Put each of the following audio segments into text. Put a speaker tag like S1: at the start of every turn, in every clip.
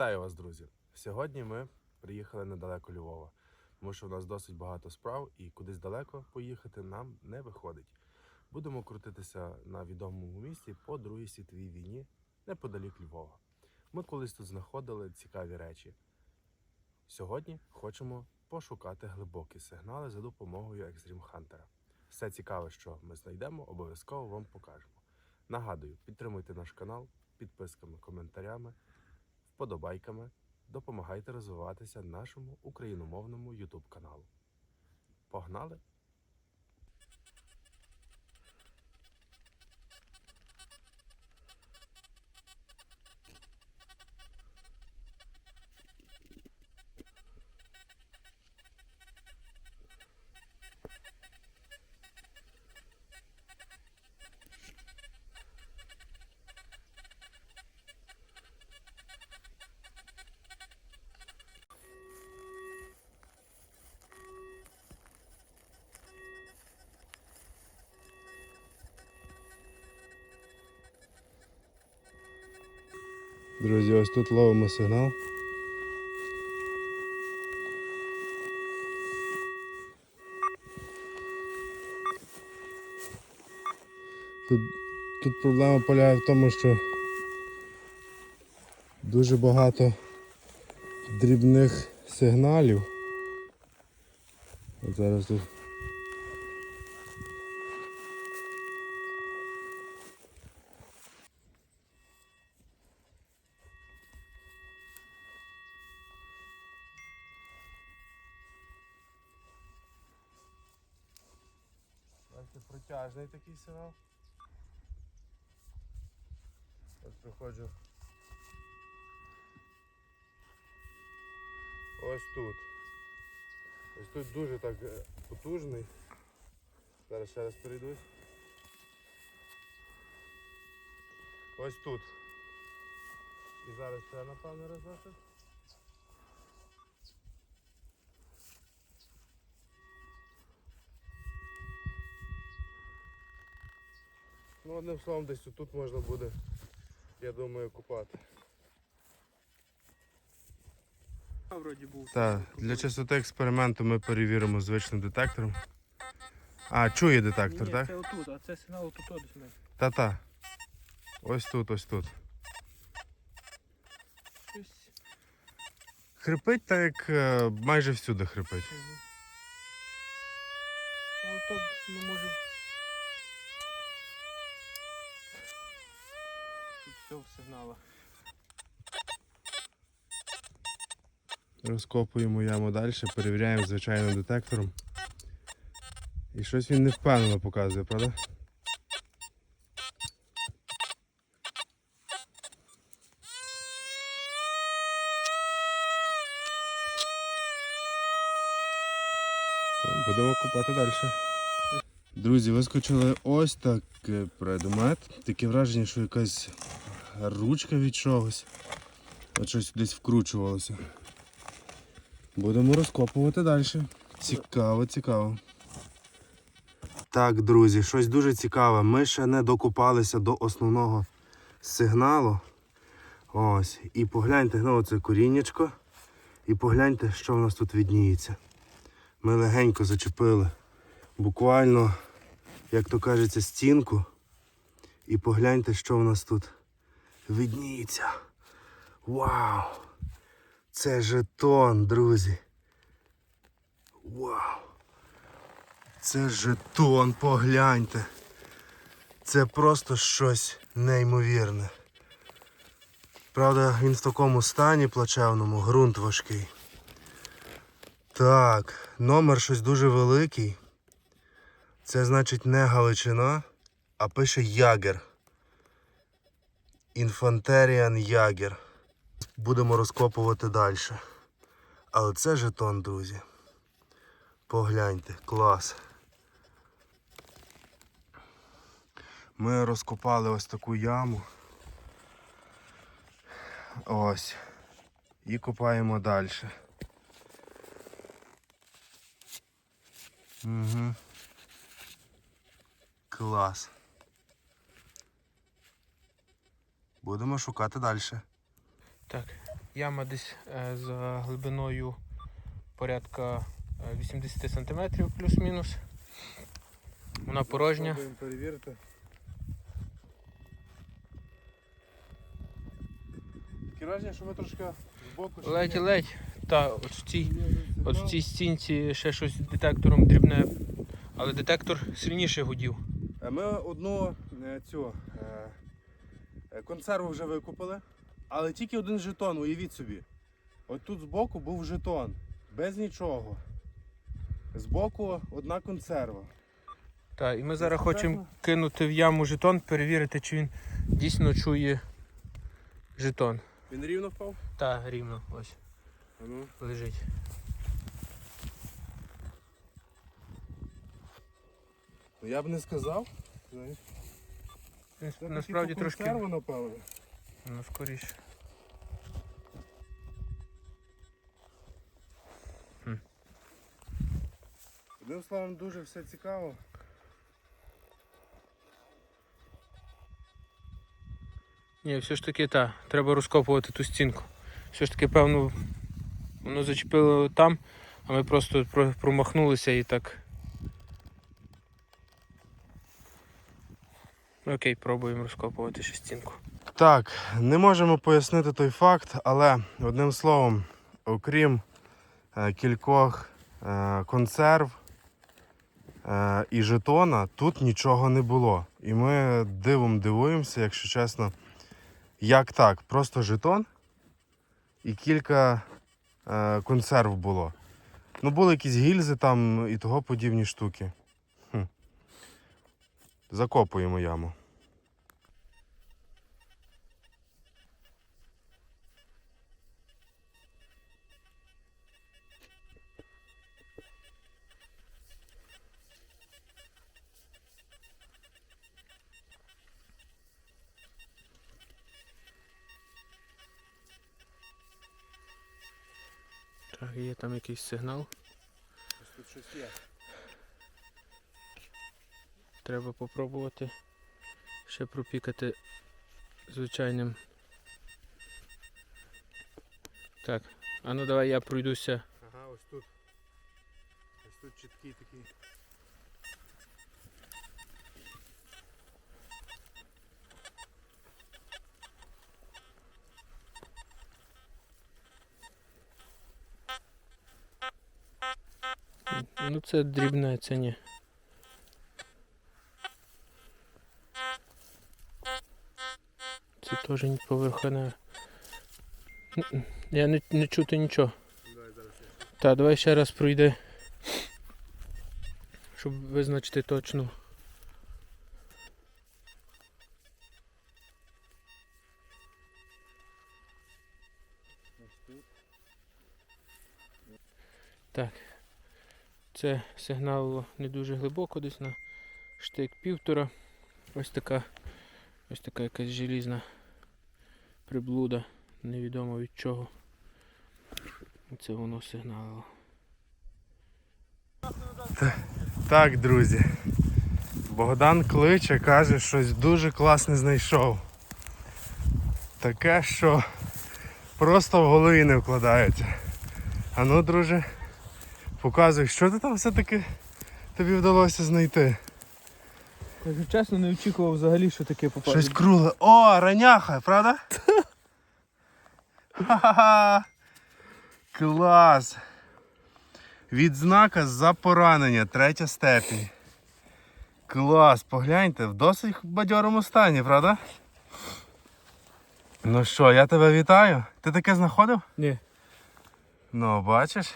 S1: Вітаю вас, друзі! Сьогодні ми приїхали недалеко Львова, тому що у нас досить багато справ і кудись далеко поїхати нам не виходить. Будемо крутитися на відомому місці по Другій світовій війні неподалік Львова. Ми колись тут знаходили цікаві речі. Сьогодні хочемо пошукати глибокі сигнали за допомогою Extreme Hunter. Все цікаве, що ми знайдемо, обов'язково вам покажемо. Нагадую, підтримуйте наш канал підписками, коментарями вподобайками допомагайте розвиватися нашому україномовному YouTube каналу. Погнали! Друзі, ось тут ловимо сигнал. Тут, тут проблема полягає в тому, що дуже багато дрібних сигналів. От зараз тут. Протяжний такий сигнал. Ось приходжу. Ось тут. Ось тут дуже так потужний. Зараз ще раз перейдусь. Ось тут. І зараз ще напевно разочок. Ну, одним словом, десь тут можна буде, я думаю, купати.
S2: А вроді був.
S1: Так, для чистоти експерименту ми перевіримо звичним детектором. А, чує детектор,
S2: Ні,
S1: так?
S2: це отут, а це сигнал отут десь. ми.
S1: Та-та. Ось тут, ось тут.
S2: Щось.
S1: Хрипить так, як е, майже всюди хрипить.
S2: Але то не можу. Все в сигналах.
S1: Розкопуємо яму далі, перевіряємо звичайним детектором. І щось він не впевнено показує, правда? Будемо купати далі. Друзі, вискочили ось такий предмет. Таке враження, що якась ручка від чогось. От щось десь вкручувалося. Будемо розкопувати далі. Цікаво, цікаво. Так, друзі, щось дуже цікаве. Ми ще не докопалися до основного сигналу. Ось. І погляньте, ну це коріннячко. І погляньте, що в нас тут відніється. Ми легенько зачепили. Буквально, як то кажеться, стінку. І погляньте, що в нас тут відніється. Вау! Це жетон, друзі. Вау! Це жетон, погляньте. Це просто щось неймовірне. Правда, він в такому стані плачевному, ґрунт важкий. Так, номер щось дуже великий. Це значить не Галичина, а пише Ягер. Інфантеріан Ягер будемо розкопувати далі. Але це жетон, друзі. Погляньте, клас. Ми розкопали ось таку яму. Ось. І копаємо далі. Угу. Клас. Будемо шукати далі.
S2: Так. Яма десь е, за глибиною порядка е, 80 см плюс-мінус. Вона порожня.
S1: Спробуємо перевірити. Враження, що ми трошки збоку...
S2: Ледь-ледь. Та, от в цій, от в цій стінці ще щось детектором дрібне. Але детектор сильніше гудів.
S1: Е, Ми одну е, цю е, е, консерву вже викупили, але тільки один жетон, уявіть собі. От тут збоку був жетон, без нічого. Збоку одна консерва.
S2: Так, і ми зараз хочемо кинути в яму жетон, перевірити, чи він дійсно чує жетон.
S1: Він рівно впав?
S2: Так, рівно, ось,
S1: А ну.
S2: лежить.
S1: Ну я б не сказав. Знаєш, Це
S2: насправді трошки.
S1: консерва, напевно.
S2: Ну, скоріше.
S1: Одним словом, дуже все цікаво.
S2: Ні, все ж таки так, треба розкопувати ту стінку. Все ж таки, певно, воно зачепило там, а ми просто промахнулися і так. Окей, пробуємо розкопувати ще стінку.
S1: Так, не можемо пояснити той факт, але одним словом, окрім е, кількох е, консерв е, і жетона, тут нічого не було. І ми дивом дивуємося, якщо чесно, як так? Просто жетон і кілька е, консерв було. Ну, були якісь гільзи там і того подібні штуки. Закопуємо яму.
S2: Так, є там якийсь сигнал.
S1: Тут щось є.
S2: Треба попробувати ще пропікати звичайним. Так, а ну давай я пройдуся.
S1: Ага, ось тут. Ось тут чіткий такий.
S2: Ну це дрібне, це ні. Теж не поверхне. М-м, Я не, не чути нічого.
S1: Давай.
S2: Так, давай ще раз пройди. Щоб визначити точно. Так. Це сигнал не дуже глибоко, десь на штик півтора. Ось така, ось така якась желізна приблуда, невідомо від чого. Це воно сигналило.
S1: Так, друзі. Богдан кличе, каже, щось дуже класне знайшов. Таке, що просто в голові не вкладається. А ну, друже, показуй, що ти там все-таки тобі вдалося знайти.
S2: Кажу, чесно, не очікував взагалі, що таке
S1: Щось кругле. О, раняха, правда? Ха-ха-ха. Клас. Відзнака за поранення, третя степінь. Клас, погляньте, в досить бадьорому стані, правда? Ну що, я тебе вітаю. Ти таке знаходив?
S2: Ні.
S1: Ну, бачиш.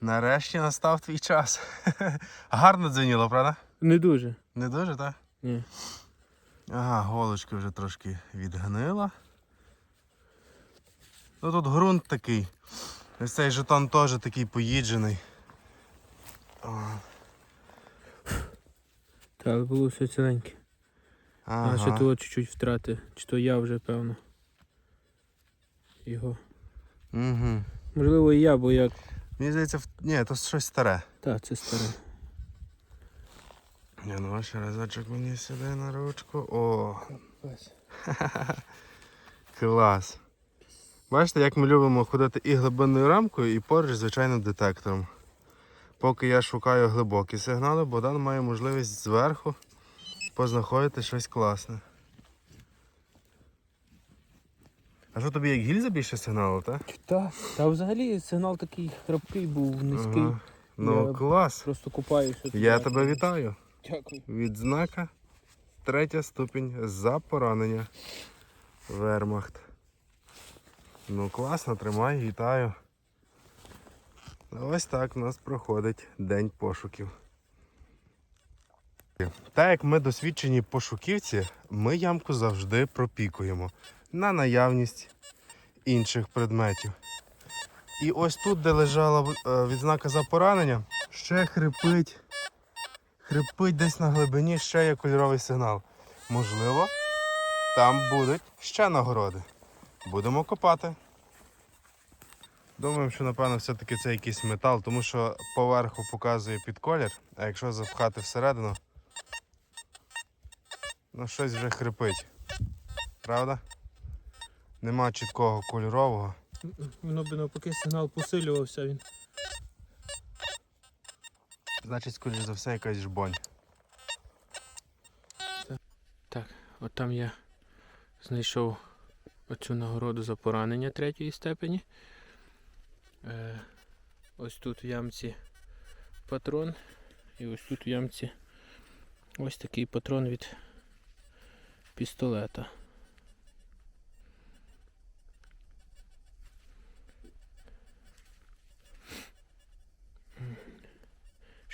S1: Нарешті настав твій час. Гарно дзвеніло, правда?
S2: Не дуже.
S1: Не дуже, так?
S2: Ні.
S1: Ага, голочки вже трошки відгнила. Ну тут ґрунт такий. Ось цей жетон теж такий поїджений.
S2: Так, було все ціленьке.
S1: Ага.
S2: А ще того чуть-чуть втрати. Чи то я вже, певно. Його.
S1: Угу.
S2: Можливо, і я, бо я.
S1: Мені здається, в- ні, то щось старе.
S2: Так, це старе.
S1: Ні, ну ще разочок мені сюди на ручку. О, клас. Бачите, як ми любимо ходити і глибинною рамкою, і поруч звичайним детектором. Поки я шукаю глибокі сигнали, Богдан має можливість зверху познаходити щось класне. А що тобі як гільза більше сигналу, так?
S2: Та, та взагалі сигнал такий храпкий був, низький.
S1: Ага. Ну
S2: Я-
S1: клас.
S2: Просто купаюся.
S1: Я тебе вітаю.
S2: Дякую.
S1: Відзнака третя ступінь за поранення. Вермахт. Ну класно, тримай, вітаю. Ось так у нас проходить день пошуків. Так як ми досвідчені пошуківці, ми ямку завжди пропікуємо на наявність інших предметів. І ось тут, де лежала е, відзнака за поранення, ще хрипить хрипить десь на глибині ще є кольоровий сигнал. Можливо, там будуть ще нагороди. Будемо копати. Думаємо, що напевно все-таки це якийсь метал, тому що поверху показує під колір, а якщо запхати всередину, ну щось вже хрипить. Правда? Нема чіткого кольорового.
S2: Воно би навпаки сигнал посилювався він.
S1: Значить, скоріш за все, якась жбонь.
S2: Так, от там я знайшов оцю нагороду за поранення третьої степені. Е, ось тут в ямці патрон. І ось тут в ямці ось такий патрон від пістолета.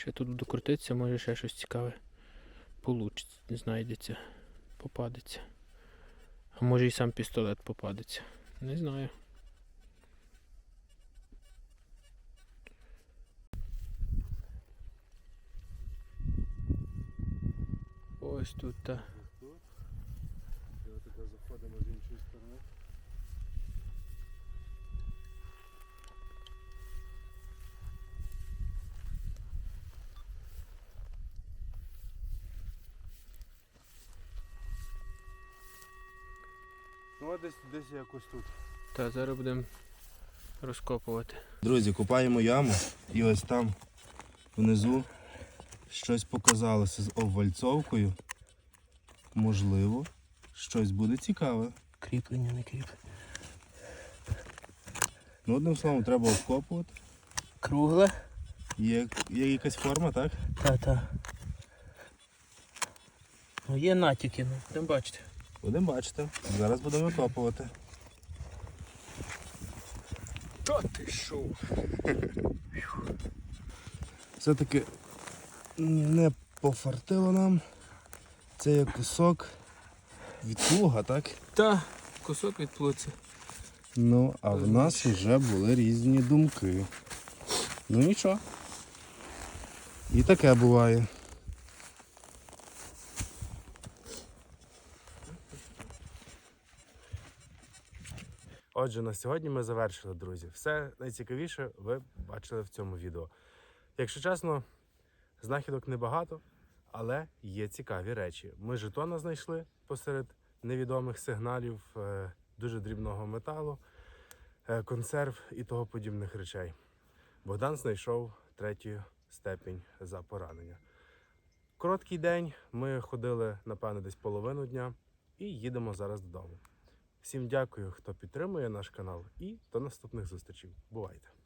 S2: Ще тут буду крутитися, може ще щось цікаве получиться, знайдеться, попадеться. А може і сам пістолет попадеться. Не знаю. Ось тут та.
S1: Десь, десь якось тут.
S2: Та зараз будемо розкопувати.
S1: Друзі, купаємо яму і ось там внизу щось показалося з обвальцовкою. Можливо, щось буде цікаве.
S2: Кріплення, не кріплення.
S1: Ну, одним словом, треба обкопувати.
S2: Кругле?
S1: Є, є якась форма, так?
S2: Та-та. Ну, є натяки, ну, будемо бачити.
S1: Будемо бачити. Зараз будемо викопувати.
S2: Та ти що?
S1: Все-таки не пофартило нам. Це є кусок від плуга, так?
S2: Та, кусок від плуці.
S1: Ну, а в нас вже були різні думки. Ну нічого. І таке буває. Отже, на сьогодні ми завершили, друзі. Все найцікавіше ви бачили в цьому відео. Якщо чесно, знахідок небагато, але є цікаві речі. Ми жетона знайшли посеред невідомих сигналів е, дуже дрібного металу е, консерв і того подібних речей. Богдан знайшов третю степінь за поранення. Короткий день. Ми ходили, напевно, десь половину дня і їдемо зараз додому. Всім дякую, хто підтримує наш канал, і до наступних зустрічей. Бувайте!